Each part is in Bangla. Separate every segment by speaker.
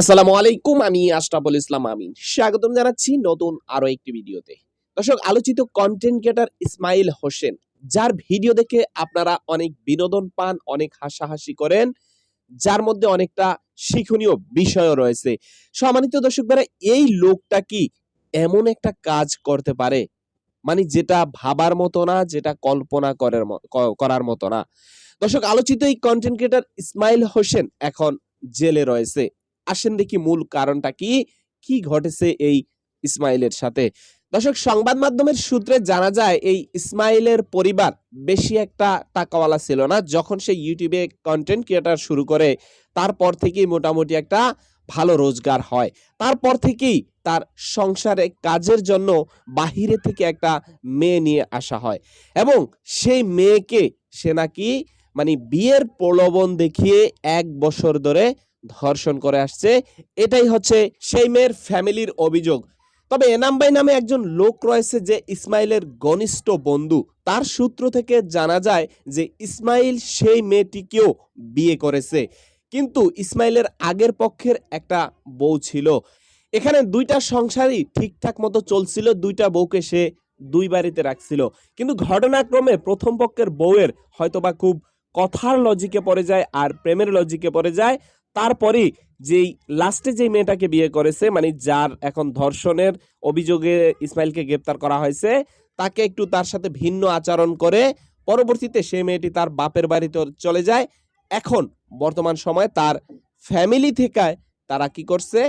Speaker 1: আসসালামু আলাইকুম আমি আশরাফুল ইসলাম আমিন। স্বাগতম জানাচ্ছি নতুন আরও একটি ভিডিওতে। দর্শক আলোচিত কন্টেন্ট ক্রিয়েটর ইসমাইল হোসেন যার ভিডিও দেখে আপনারা অনেক বিনোদন পান অনেক হাসাহাসি করেন যার মধ্যে অনেকটা শিক্ষণীয় বিষয়ও রয়েছে। সম্মানিত দর্শক ভাইরা, এই লোকটা কি এমন একটা কাজ করতে পারে? মানে যেটা ভাবার মতো না যেটা কল্পনা করার করার মতো না। দর্শক আলোচিত এই কন্টেন্ট ক্রিয়েটর ইসমাইল হোসেন এখন জেলে রয়েছে। আসেন দেখি মূল কারণটা কি কি ঘটেছে এই ইসমাইলের সাথে। দর্শক, সংবাদ মাধ্যমের সূত্রে জানা যায়, এই ইসমাইলের পরিবার বেশি একটা টাকাওয়ালা ছিল না। যখন সে ইউটিউবে কন্টেন্ট ক্রিয়েটার শুরু করে, তারপর থেকেই মোটামুটি একটা ভালো রোজগার হয়। তারপর থেকেই তার সংসারে কাজের জন্য বাহিরে থেকে একটা মেয়ে নিয়ে আসা হয়। এবং সেই মেয়েকে সে নাকি মানে বিয়ের প্রলোভন দেখিয়ে এক বছর ধরে ধর্ষণ করে আসছে। এটাই হচ্ছে সেই মেয়ের ফ্যামিলির অভিযোগ। তবে এনাম ভাই নামে একজন লোক রয়েছে যে ইসমাইলের ঘনিষ্ঠ বন্ধু। তার সূত্র থেকে জানা যায় যে ইসমাইল সেই মেয়েটিকেও বিয়ে করেছে। কিন্তু ইসমাইলের আগের পক্ষের একটা বউ ছিল। এখানে দুইটা সংসারই ঠিকঠাক মতো চলছিল, দুইটা বউকে সে দুই বাড়িতে রাখছিল। কিন্তু ঘটনাক্রমে প্রথম পক্ষের বউয়ের হয়তোবা খুব কথার লজিকে পড়ে যায় আর প্রেমের লজিকে পড়ে যায়। তারপরে যেই লাস্টে যে মেয়েটাকে বিয়ে করেছে মানে যার এখন ধর্ষণের অভিযোগে ইসমাইলকে গ্রেপ্তার করা হয়েছে, তাকে একটু তার সাথে ভিন্ন আচরণ করে পরবর্তীতে সেই মেয়েটি তার বাপের বাড়িতে চলে যায়। এখন বর্তমান সময়ে তার ফ্যামিলি থেকে তারা কি করছে?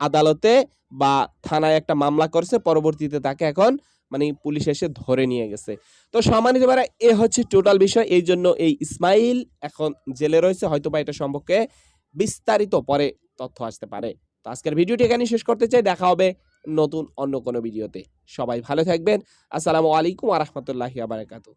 Speaker 1: আদালতে বা থানায় একটা মামলা করছে, পরবর্তীতে তাকে এখন মানে পুলিশ এসে ধরে নিয়ে গেছে। তো সম্মানিত ভাইরা, এ হচ্ছে টোটাল বিষয়। এই জন্য এই ইসমাইল এখন জেলে রয়েছে। হয়তো বা এটা সম্পর্কে বিস্তারিত পরে তথ্য আসতে পারে। তো আজকের ভিডিওটি এখানে শেষ করতে চাই। দেখা হবে নতুন অন্য কোনো ভিডিওতে। সবাই ভালো থাকবেন। আসসালামু আলাইকুম আ রহমতুল্লাহি আবারাকাতু